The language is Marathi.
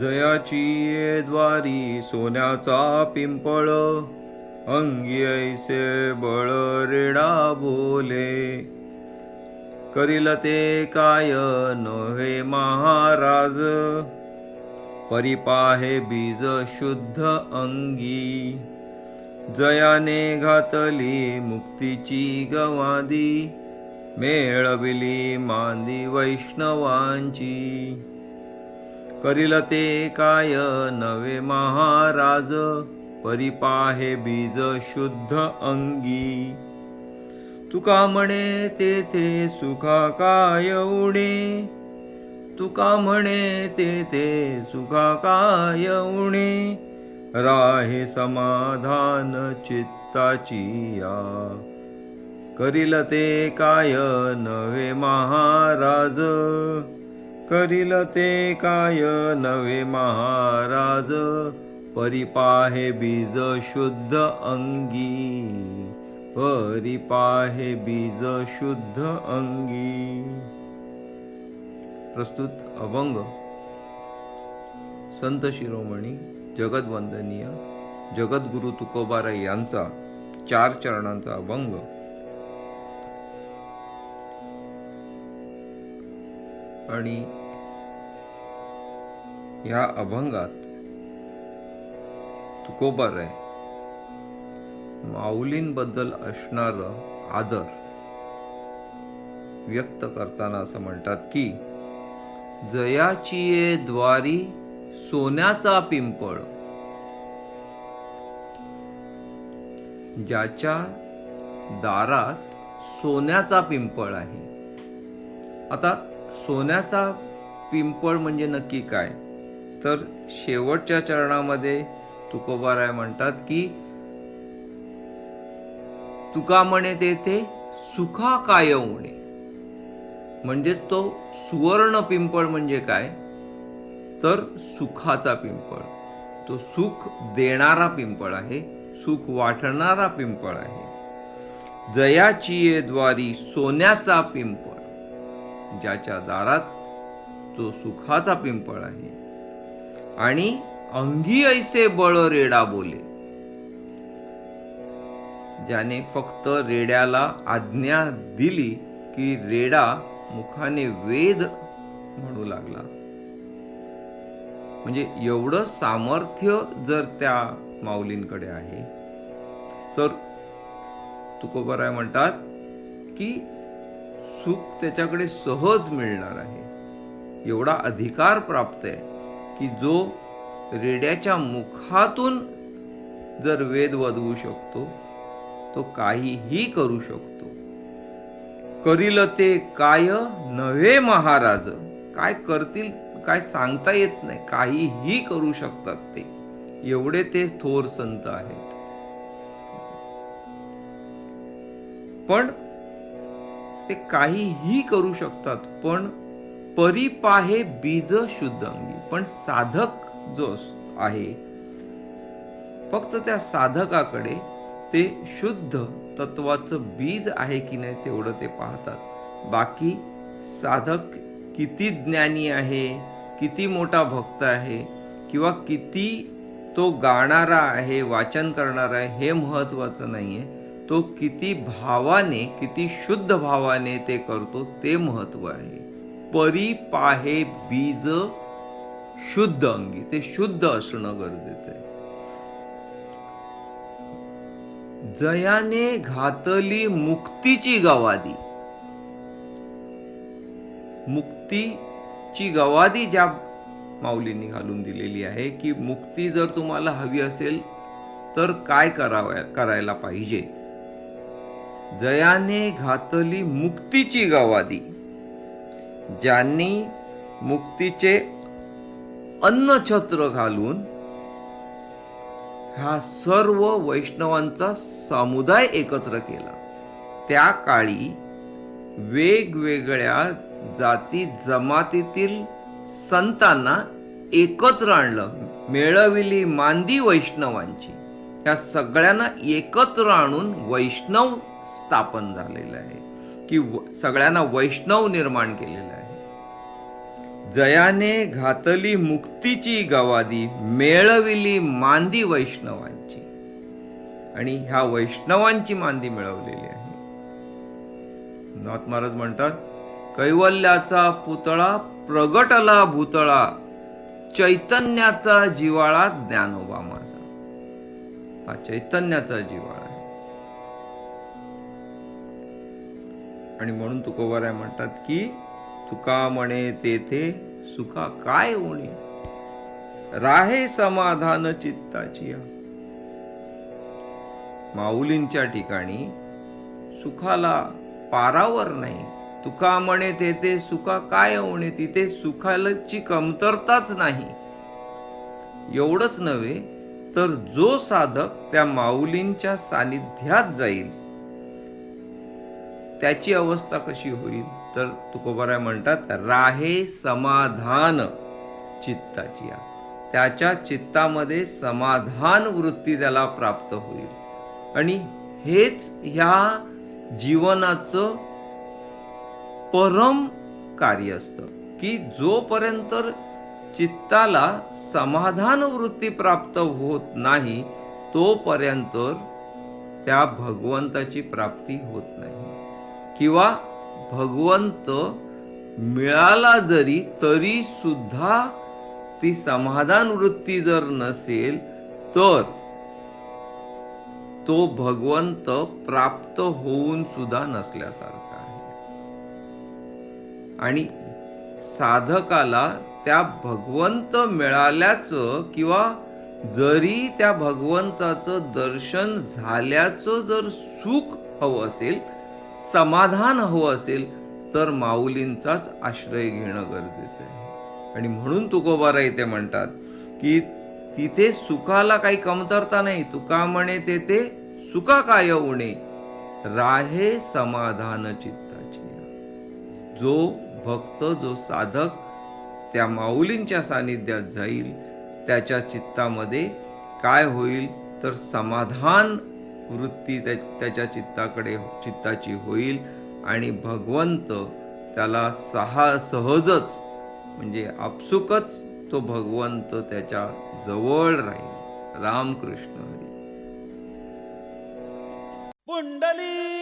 जयाची ये द्वारी सोन्याचा पिंपळ अंगी ऐसे बळ रेडा बोले करील ते काय नव्हे महाराज परिपाहे बीज शुद्ध अंगी. जयाने घातली मुक्तीची गवादी मेळविली मांदी वैष्णवांची. करील ते काय नवे महाराज परिपाहे बीज शुद्ध अंगी. तुका म्हणे तेथे सुखा काय उणे? तुका म्हणे तेथे सुखा काय उणे? राहे समाधान चित्ताची या. करील ते काय नवे महाराज करील ते काय? नवे महाराज परिपाहे बीज शुद्ध अंगी. परिपाहे बीज शुद्ध अंगी. प्रस्तुत अभंग. संत शिरोमणी जगदवंदनीय जगद्गुरु तुकोबाराय यांचा चार चरणांचा अभंग. आणि ह्या अभंगात तुकोबाराय माऊलींबद्दल असणार आदर व्यक्त करताना असं म्हणतात की जयाची ये द्वारी सोन्याचा पिंपळ. ज्याच्या दारात सोन्याचा पिंपळ आहे. आता सोन्याचा पिंपळ म्हणजे नक्की काय? तर शेवटच्या चरणामध्ये तुकोबाराय म्हणतात की तुका म्हणे तेथे सुखा काय उणे म्हणजे तो सुवर्ण पिंपळ म्हणजे काय? तर सुखाचा पिंपळ. तो सुख देणारा पिंपळ आहे सुख वाटणारा पिंपळ आहे. जयाची द्वारी सोन्याचा पिंपळ. ज्याच्या दारात जो सुखाचा पिंपळ आहे. आणि अंगी ऐसे बळ रेडा बोले. ज्याने फक्त रेड्याला आज्ञा दिली की रेडा मुखाने वेद म्हणू लागला. म्हणजे एवढं सामर्थ्य जर त्या माऊलींकडे आहे तर तुकोबराय म्हणतात की सुख त्याच्याकडे सहज मिळणार आहे. एवढा अधिकार प्राप्त आहे की जो रेड्याच्या मुखातून जर वेद वधवू शकतो तो काहीही करू शकतो. करील ते काय नव्हे महाराज? काय करतील काय सांगता येत नाही. काहीही करू शकतात ते. एवढे ते थोर संत आहेत. पण ते काहीही करू शकतात पण परिपाहे बीज शुद्ध अंगी. पण साधक जो आहे फक्त त्या साधकाकडे ते शुद्ध तत्वाचं बीज आहे की नाही तेवढं ते पाहतात. बाकी साधक किती ज्ञानी आहे किती मोठा भक्त आहे किंवा किती तो गाणारा आहे वाचन करणारा आहे हे महत्त्वाचं नाही आहे तो किती भावाने किती शुद्ध भावाने ते करतो ते महत्त्व आहे. परी पाहे बीज शुद्ध अंगी. ते शुद्ध असणं गरजेचं आहे. जयाने घातली मुक्तीची गवादी. मुक्तीची गवादी ज्या माऊलींनी घालून दिलेली आहे की मुक्ती जर तुम्हाला हवी असेल तर काय करावं करायला पाहिजे? जयाने घातली मुक्तीची गवादी. ज्यांनी मुक्तीचे अन्नछत्र घालून हा सर्व वैष्णवांचा समुदाय एकत्र केला. त्या काळी वेगवेगळ्या जाती जमातीतील संतांना एकत्र आणलं. मिळविली मांदी वैष्णवांची. या सगळ्यांना एकत्र आणून वैष्णव स्थापन झालेलं आहे. की सगळ्यांना वैष्णव निर्माण केलेलं आहे. जयाने घातली मुक्तीची गवादी मेळविली मांदी वैष्णवांची. आणि ह्या वैष्णवांची मांदी मिळवलेली आहे. नाथ महाराज म्हणतात कैवल्याचा पुतळा प्रगटला भूतळा चैतन्याचा जिवाळा ज्ञानोबा माझा. हा चैतन्याचा जिवाळा. आणि म्हणून तुकोबाराय म्हणतात की तुका म्हणे तेथे सुखा काय होणे? राहे समाधान चित्ताची माऊलींच्या ठिकाणी सुखाला पारावर नाही. तुका म्हणे तेथे सुखा काय होणे? तिथे सुखाची कमतरताच नाही. एवढंच नव्हे तर जो साधक त्या माऊलींच्या सानिध्यात जाईल त्याची अवस्था कशी होईल? तर तुकोबाराय म्हणतात राहे समाधान चित्ताची त्याच्या चित्तामध्ये समाधान वृत्ती त्याला प्राप्त होईल. आणि हेच ह्या जीवनाचं परम कार्य असतं की जोपर्यंत चित्ताला समाधान वृत्ती प्राप्त होत नाही तोपर्यंत त्या भगवंताची प्राप्ती होत नाही. किंवा भगवंत मिळाला जरी तरी सुद्धा ती समाधान वृत्ती जर नसेल तर तो भगवंत प्राप्त होऊन सुद्धा नसल्यासारखा आहे. आणि साधकाला त्या भगवंत मिळाल्याचं किंवा जरी त्या भगवंताचं दर्शन झाल्याचं जर सुख हवं असेल समाधान हवं असेल तर माऊलींचाच आश्रय घेणं गरजेचं आहे. आणि म्हणून तुकोबारा इथे म्हणतात की तिथे सुखाला काही कमतरता नाही. तुका म्हणे तेथे सुखा काय उणे राहे समाधान चित्ताची. जो भक्त जो साधक त्या माऊलींच्या सानिध्यात जाईल त्याच्या चित्तामध्ये काय होईल? तर समाधान वृत्ती त्या त्याच्या चित्ताकडे चित्ताची होईल. आणि भगवंत त्याला सहा सहजच म्हणजे आपसुकच तो भगवंत त्याच्याजवळ राहील. रामकृष्ण हरी. पुंडली